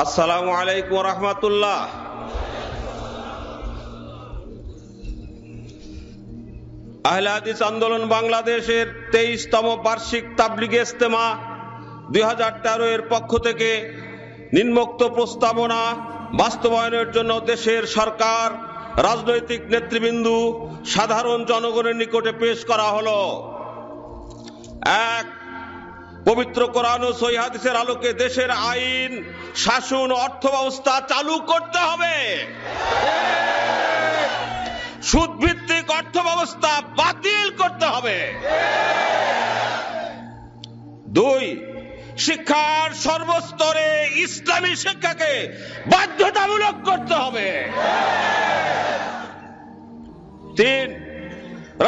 আসসালামু আলাইকুম রহমতুল্লাহ। আহলে হাদিস আন্দোলন বাংলাদেশের তেইশতম বার্ষিক তাবলিগ ইস্তেমা দুই হাজার তেরো এর পক্ষ থেকে নিম্নোক্ত প্রস্তাবনা বাস্তবায়নের জন্য দেশের সরকার, রাজনৈতিক নেতৃবৃন্দু, সাধারণ জনগণের নিকটে পেশ করা হলো। এক পবিত্র কোরআন ও সহি হাদিসের আলোকে দেশের আইন, শাসন অর্থ ব্যবস্থা চালু করতে হবে। সুদ ভিত্তিক অর্থ ব্যবস্থা বাতিল করতে হবে। দুই, শিক্ষার সর্বস্তরে ইসলামী শিক্ষাকে বাধ্যতামূলক করতে হবে। তিন,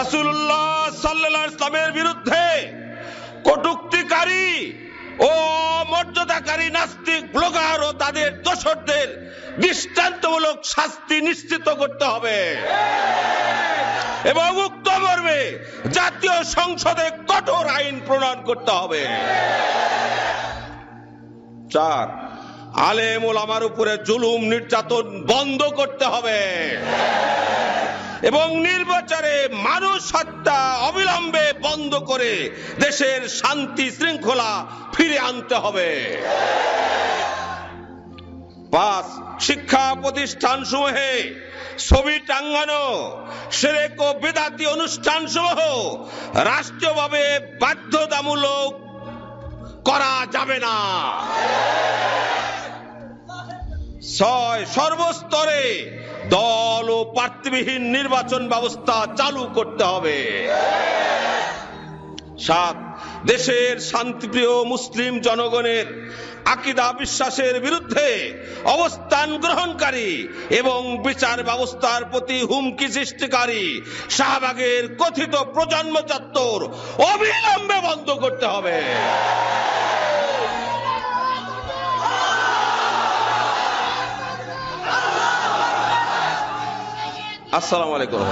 রাসূলুল্লাহ সাল্লাল্লাহু আলাইহি ইসলামের বিরুদ্ধে কটুক্তিকারী ও মর্যাদাকারী নাস্তিক ব্লগার ও তাদের দোসরদের দৃষ্টান্তমূলক শাস্তি নিশ্চিত করতে হবে। এবং উক্ত মর্মে জাতীয় সংসদে কঠোর আইন প্রণয়ন করতে হবে। চার, আলেমুল আমার উপরে জুলুম নির্যাতন বন্ধ করতে হবে। এবং নির্বাচনে মানুষ হত্যা অবিলম্বে করে দেশের শান্তি শৃঙ্খলা ফিরে আনতে হবে। পাঁচ, শিক্ষা প্রতিষ্ঠান সমূহে ছবি টাঙ্গানো সেরেক ও বেদাতি অনুষ্ঠান সমূহ রাষ্ট্রীয়ভাবে বাধ্যতামূলক করা যাবে না। ছয়, সর্বস্তরে দল ও প্রার্থীবিহীন নির্বাচন ব্যবস্থা চালু করতে হবে। সাত, দেশের শান্তিপ্রিয় মুসলিম জনগণের আকিদা বিশ্বাসের বিরুদ্ধে অবস্থান গ্রহণকারী এবং বিচার ব্যবস্থার প্রতি হুমকি সৃষ্টিকারী শাহবাগের কথিত প্রজন্ম চত্বর অবিলম্বে বন্ধ করতে হবে। আসসালামু আলাইকুম।